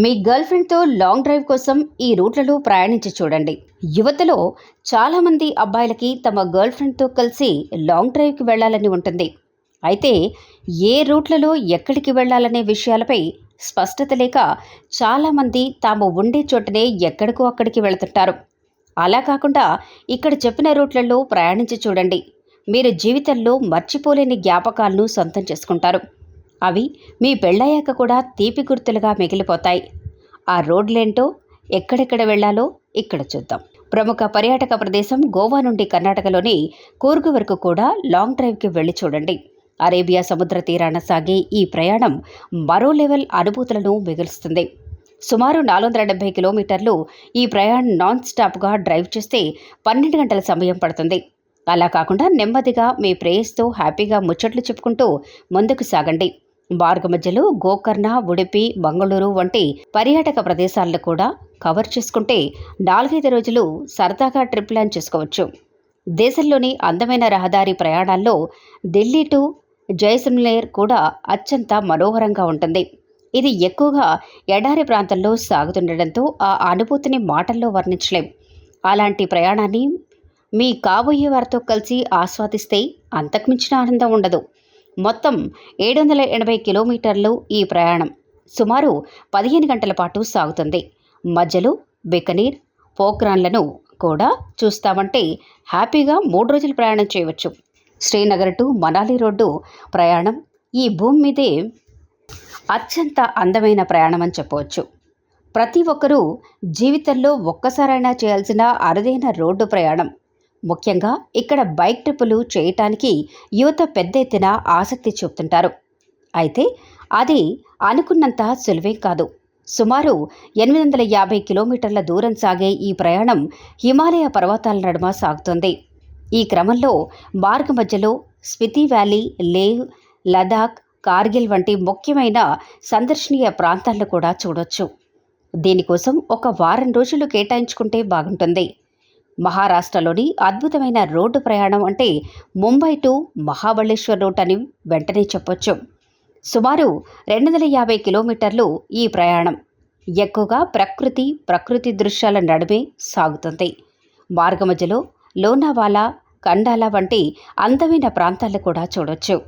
మీ girl ఫ్రెండ్తో long drive కోసం ఈ రూట్లలో ప్రయాణించి చూడండి. యువతలో చాలామంది అబ్బాయిలకి తమ గర్ల్ ఫ్రెండ్తో కలిసి లాంగ్ డ్రైవ్కి వెళ్ళాలని ఉంటుంది. అయితే ఏ రూట్లలో ఎక్కడికి వెళ్ళాలనే విషయాలపై స్పష్టత లేక చాలామంది తాము ఉండే చోటనే ఎక్కడికో అక్కడికి వెళుతుంటారు. అలా కాకుండా ఇక్కడ చెప్పిన రూట్లలో ప్రయాణించి చూడండి. మీరు జీవితంలో మర్చిపోలేని జ్ఞాపకాలను సొంతం చేసుకుంటారు. అవి మీ పెళ్ళయ్యాక కూడా తీపి గుర్తులుగా మిగిలిపోతాయి. ఆ రోడ్లేంటో ఎక్కడెక్కడ వెళ్ళాలో ఇక్కడ చూద్దాం. ప్రముఖ పర్యాటక ప్రదేశం గోవా నుండి కర్ణాటకలోని కూర్గు వరకు కూడా లాంగ్ డ్రైవ్కి వెళ్ళి చూడండి. అరేబియా సముద్ర తీరాన సాగే ఈ ప్రయాణం మరో లెవెల్ అనుభూతులను మిగులుస్తుంది. సుమారు నాలుగు వందల డెబ్బై కిలోమీటర్లు ఈ ప్రయాణం నాన్ స్టాప్గా డ్రైవ్ చేస్తే పన్నెండు గంటల సమయం పడుతుంది. అలా కాకుండా నెమ్మదిగా మీ ప్రేయస్తో హ్యాపీగా ముచ్చట్లు చెప్పుకుంటూ ముందుకు సాగండి. మార్గ మధ్యలో గోకర్ణ ఉడిపి మంగళూరు వంటి పర్యాటక ప్రదేశాలను కూడా కవర్ చేసుకుంటే నాలుగైదు రోజులు సరదాగా ట్రిప్ ప్లాన్ చేసుకోవచ్చు. దేశంలోని అందమైన రహదారి ప్రయాణాల్లో ఢిల్లీ టు జైసల్మేర్ కూడా అత్యంత మనోహరంగా ఉంటుంది. ఇది ఎక్కువగా ఎడారి ప్రాంతంలో సాగుతుండటంతో ఆ అనుభూతిని మాటల్లో వర్ణించలేం. అలాంటి ప్రయాణాన్ని మీ కాబోయే వారితో కలిసి ఆస్వాదిస్తే అంతకుమించిన ఆనందం ఉండదు. మొత్తం ఏడు వందల ఎనభై కిలోమీటర్లు ఈ ప్రయాణం. సుమారు పదిహేను గంటల పాటు సాగుతుంది. మధ్యలో బికనీర్ పోక్రాన్లను కూడా చూస్తామంటే హ్యాపీగా మూడు రోజులు ప్రయాణం చేయవచ్చు. శ్రీనగర్ టు మనాలి రోడ్డు ప్రయాణం ఈ భూమి మీదే అత్యంత అందమైన ప్రయాణం అని చెప్పవచ్చు. ప్రతి ఒక్కరూ జీవితంలో ఒక్కసారైనా చేయాల్సిన అరుదైన రోడ్డు ప్రయాణం. ముఖ్యంగా ఇక్కడ బైక్ ట్రిప్పులు చేయటానికి యువత పెద్ద ఎత్తున ఆసక్తి చూపుతుంటారు. అయితే అది అనుకున్నంత సులువే కాదు. సుమారు ఎనిమిది వందల యాభై కిలోమీటర్ల దూరం సాగే ఈ ప్రయాణం హిమాలయ పర్వతాల నడుమ సాగుతుంది. ఈ క్రమంలో మార్గ మధ్యలో స్పితి వ్యాలీ లేహ్ లదాఖ్ కార్గిల్ వంటి ముఖ్యమైన సందర్శనీయ ప్రాంతాలను కూడా చూడొచ్చు. దీనికోసం ఒక వారం రోజులు కేటాయించుకుంటే బాగుంటుంది. మహారాష్ట్రలోని అద్భుతమైన రోడ్డు ప్రయాణం అంటే ముంబై టు మహాబలేశ్వర్ రూట్ అని వెంటనే చెప్పొచ్చు. సుమారు రెండు వందల యాభై కిలోమీటర్లు ఈ ప్రయాణం. ఎక్కువగా ప్రకృతి ప్రకృతి దృశ్యాల నడుమే సాగుతుంది. మార్గమధ్యలో లోనావాలా కండాల వంటి అందమైన ప్రాంతాలు కూడా చూడొచ్చు.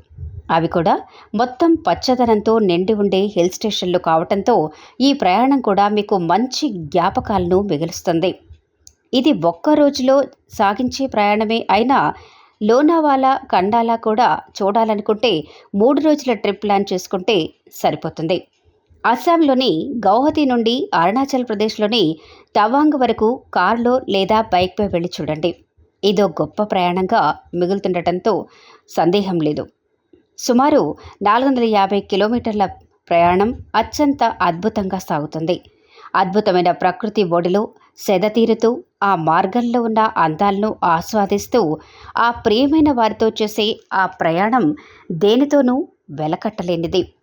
అవి కూడా మొత్తం పచ్చదనంతో నిండి ఉండే హిల్ స్టేషన్లు కావడంతో ఈ ప్రయాణం కూడా మీకు మంచి జ్ఞాపకాలను మిగులుస్తుంది. ఇది ఒక్క రోజులో సాగించే ప్రయాణమే. అయినా లోనావాలా కండాలా కూడా చూడాలనుకుంటే మూడు రోజుల ట్రిప్ ప్లాన్ చేసుకుంటే సరిపోతుంది. అస్సాంలోని గౌహతి నుండి అరుణాచల్ ప్రదేశ్లోని తవాంగ్ వరకు కారులో లేదా బైక్పై వెళ్ళి చూడండి. ఇదో గొప్ప ప్రయాణంగా మిగులుతుండటంతో సందేహం లేదు. సుమారు నాలుగు వందల యాభై కిలోమీటర్ల ప్రయాణం అత్యంత అద్భుతంగా సాగుతుంది. అద్భుతమైన ప్రకృతి ఒడిలో సెదతీరుతూ ఆ మార్గంలో ఉన్న అందాలను ఆస్వాదిస్తూ ఆ ప్రియమైన వారితో చేసే ఆ ప్రయాణం దేనితోనూ వెలకట్టలేనిది.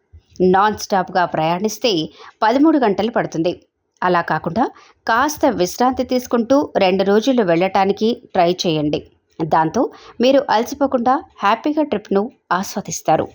నాన్ స్టాప్గా ప్రయాణిస్తే పదమూడు గంటలు పడుతుంది. అలా కాకుండా కాస్త విశ్రాంతి తీసుకుంటూ రెండు రోజులు వెళ్ళటానికి ట్రై చేయండి. దాంతో మీరు అలసిపోకుండా హ్యాపీగా ట్రిప్ను ఆస్వాదిస్తారు.